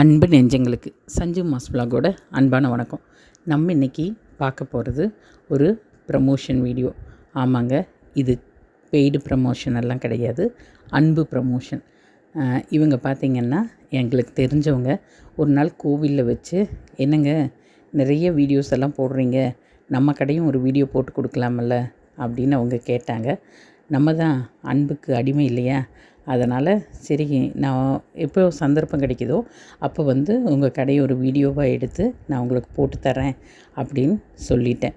அன்பு நெஞ்சங்களுக்கு சஞ்சு மாஸ் பிளாகோட அன்பான வணக்கம். நம்ம இன்னைக்கு பார்க்க போகிறது ஒரு ப்ரமோஷன் வீடியோ ஆமாங்க இது பெய்டு ப்ரமோஷன் எல்லாம் கிடையாது அன்பு ப்ரமோஷன் இவங்க பார்த்திங்கன்னா எங்களுக்கு தெரிஞ்சவங்க ஒரு நாள் கோவிலில் வச்சு என்னங்க நிறைய வீடியோஸ் எல்லாம் போடுறீங்க நம்ம கடையும் ஒரு வீடியோ போட்டு கொடுக்கலாமல்ல அப்படின்னு அவங்க கேட்டாங்க. நம்ம தான் அன்புக்கு அடிமை இல்லையா? அதனால் சரி நான் எப்போ சந்தர்ப்பம் கிடைக்குதோ அப்போ வந்து உங்கள் கடையை ஒரு வீடியோவாக எடுத்து நான் உங்களுக்கு போட்டு தரேன் அப்படின்னு சொல்லிட்டேன்.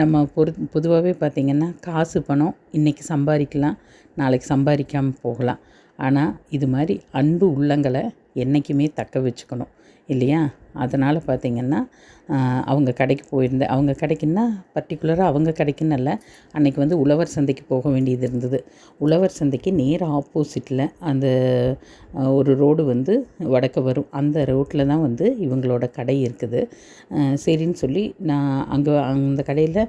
நம்ம பொறு பொதுவாகவே பார்த்திங்கன்னா காசு பணம் இன்றைக்கி சம்பாதிக்கலாம் நாளைக்கு சம்பாதிக்காமல் போகலாம். ஆனால் இது மாதிரி அன்பு உள்ளங்களை என்றைக்குமே தக்க வச்சுக்கணும். இல்லையா? அதனால் பார்த்திங்கன்னா அவங்க கடைக்கு போயிருந்தேன் அவங்க கடைக்குன்னா பர்டிகுலராக அவங்க கடைக்குன்னு இல்லை அன்றைக்கி வந்து உழவர் சந்தைக்கு போக வேண்டியது இருந்தது. உழவர் சந்தைக்கு நேர் ஆப்போசிட்டில் அந்த ஒரு ரோடு வந்து வடக்க வரும். அந்த ரோட்டில் தான் வந்து இவங்களோட கடை இருக்குது. சரின்னு சொல்லி நான் அங்கே அந்த கடையில்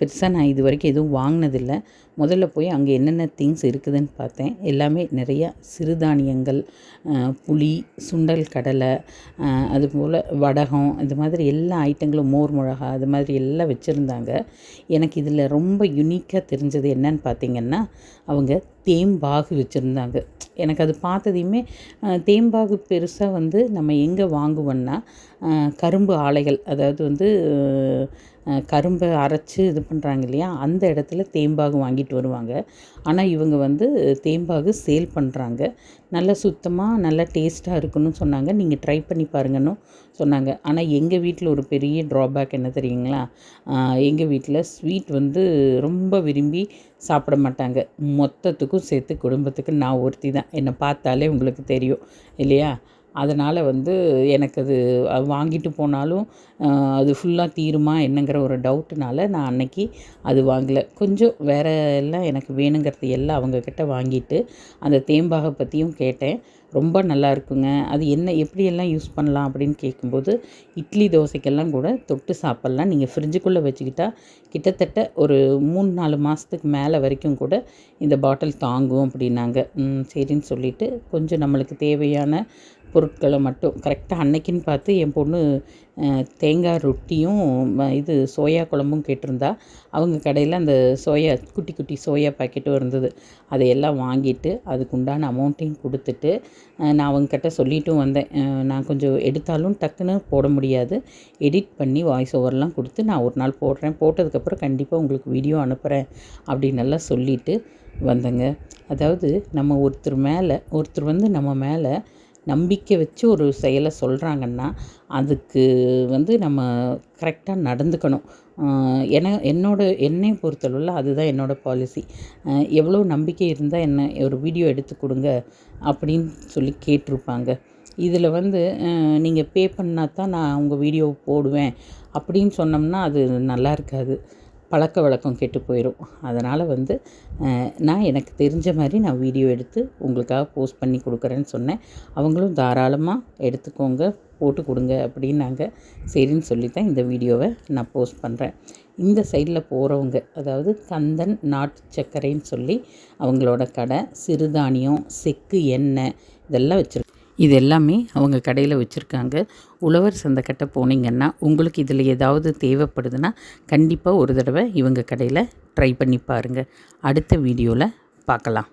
பெருசாக நான் இது வரைக்கும் எதுவும் வாங்கினதில்லை. முதல்ல போய் அங்கே என்னென்ன திங்ஸ் இருக்குதுன்னு பார்த்தேன். எல்லாமே நிறையா சிறுதானியங்கள் புளி சுண்டல் கடலை அது போல் வடகம் இது மாதிரி எல்லா ஐட்டங்களும் மோர் மிளகா அது மாதிரி எல்லாம் வச்சுருந்தாங்க. எனக்கு இதில் ரொம்ப யுனிக்காக தெரிஞ்சது என்னன்னு பார்த்தீங்கன்னா அவங்க தேம்பாகு வச்சுருந்தாங்க. எனக்கு அது பார்த்ததையுமே தேம்பாகு பெருசாக வந்து நம்ம எங்கே வாங்குவோன்னா கரும்பு ஆலைகள் அதாவது வந்து கரும்பை அரைச்சி இது பண்ணுறாங்க இல்லையா அந்த இடத்துல தேம்பாகு வாங்கிட்டு வருவாங்க. ஆனால் இவங்க வந்து தேம்பாகு சேல் பண்ணுறாங்க நல்லா சுத்தமாக நல்லா டேஸ்ட்டாக இருக்குன்னு சொன்னாங்க. நீங்கள் ட்ரை பண்ணி பாருங்கன்னு சொன்னாங்க. ஆனால் எங்கள் வீட்டில் ஒரு பெரிய ட்ராபேக் என்ன தெரியுங்களா? எங்கள் வீட்டில் ஸ்வீட் வந்து ரொம்ப விரும்பி சாப்பிட மாட்டாங்க. மொத்தத்துக்கும் சேர்த்து குடும்பத்துக்கு நான் ஒருத்தி தான். என்னை பார்த்தாலே உங்களுக்கு தெரியும். இல்லையா? அதனால் வந்து எனக்கு அது வாங்கிட்டு போனாலும் அது ஃபுல்லாக தீருமா என்னங்கிற ஒரு டவுட்டுனால நான் அன்னைக்கு அது வாங்கலை. கொஞ்சம் வேற எல்லாம் எனக்கு வேணுங்கிறது எல்லாம் அவங்கக்கிட்ட வாங்கிட்டு அந்த தேம்பாக பற்றியும் கேட்டேன். ரொம்ப நல்லா இருக்குங்க. அது என்ன எப்படியெல்லாம் யூஸ் பண்ணலாம் அப்படின்னு கேட்கும்போது இட்லி தோசைக்கெல்லாம் கூட தொட்டு சாப்பிட்லாம். நீங்கள் ஃப்ரிட்ஜுக்குள்ளே வச்சுக்கிட்டா கிட்டத்தட்ட ஒரு மூணு நாலு மாதத்துக்கு மேலே வரைக்கும் கூட இந்த பாட்டில் தாங்கும் அப்படின்னாங்க. ம், சரின்னு சொல்லிட்டு கொஞ்சம் நம்மளுக்கு தேவையான பொருட்களை மட்டும் கரெக்டாக அன்னைக்குன்னு பார்த்து என் பொண்ணு தேங்காய் ரொட்டியும் இது சோயா குழம்பும் கேட்டிருந்தா அவங்க கடையில் அந்த சோயா குட்டி குட்டி சோயா பாக்கெட்டும் இருந்தது. அதையெல்லாம் வாங்கிட்டு அதுக்கு உண்டான அமௌண்ட்டையும் கொடுத்துட்டு நான் அவங்கக்கிட்ட சொல்லிட்டும் வந்தேன். நான் கொஞ்சம் எடுத்தாலும் டக்குன்னு போட முடியாது. எடிட் பண்ணி வாய்ஸ் ஓவர்லாம் கொடுத்து நான் ஒரு நாள் போடுறேன். போட்டதுக்கப்புறம் கண்டிப்பாக உங்களுக்கு வீடியோ அனுப்புகிறேன் அப்படின்னு எல்லாம் சொல்லிட்டு வந்தேங்க. அதாவது நம்ம ஒருத்தர் மேலே ஒருத்தர் வந்து நம்ம மேலே நம்பிக்கை வச்சு ஒரு செயலை சொல்கிறாங்கன்னா அதுக்கு வந்து நம்ம கரெக்டாக நடந்துக்கணும். என என்னோட என்னை பொறுத்தளவில் அதுதான் என்னோடய பாலிசி எவ்வளோ நம்பிக்கை இருந்தால் என்ன ஒரு வீடியோ எடுத்து கொடுங்க அப்படின்னு சொல்லி கேட்டிருப்பாங்க. இதில் வந்து நீங்கள் பே பண்ணால் தான் நான் உங்கள் வீடியோ போடுவேன் அப்படின்னு சொன்னோம்னா அது நல்லா இருக்காது. பழக்க வழக்கம் கெட்டு போயிடும் அதனால் வந்து நான் எனக்கு தெரிஞ்ச மாதிரி நான் வீடியோ எடுத்து உங்களுக்காக போஸ்ட் பண்ணி கொடுக்குறேன்னு சொன்னேன். அவங்களும் தாராளமாக எடுத்துக்கோங்க போட்டு கொடுங்க அப்படின்னாங்க. சரின்னு சொல்லி தான் இந்த வீடியோவை நான் போஸ்ட் பண்ணுறேன் இந்த சைடில் போகிறவங்க அதாவது கந்தன் நாட்டு சர்க்கரைன்னு சொல்லி அவங்களோட கடை சிறுதானியம் செக்கு எண்ணெய் இதெல்லாம் வச்சுருக்கு இது எல்லாமே அவங்க கடையில் வச்சுருக்காங்க. உழவர் சந்தைக்கிட்ட போனீங்கன்னா உங்களுக்கு இதில் ஏதாவது தேவைப்படுதுன்னா கண்டிப்பாக ஒரு தடவை இவங்க கடையில் ட்ரை பண்ணி பாருங்கள் அடுத்த வீடியோவில் பார்க்கலாம்.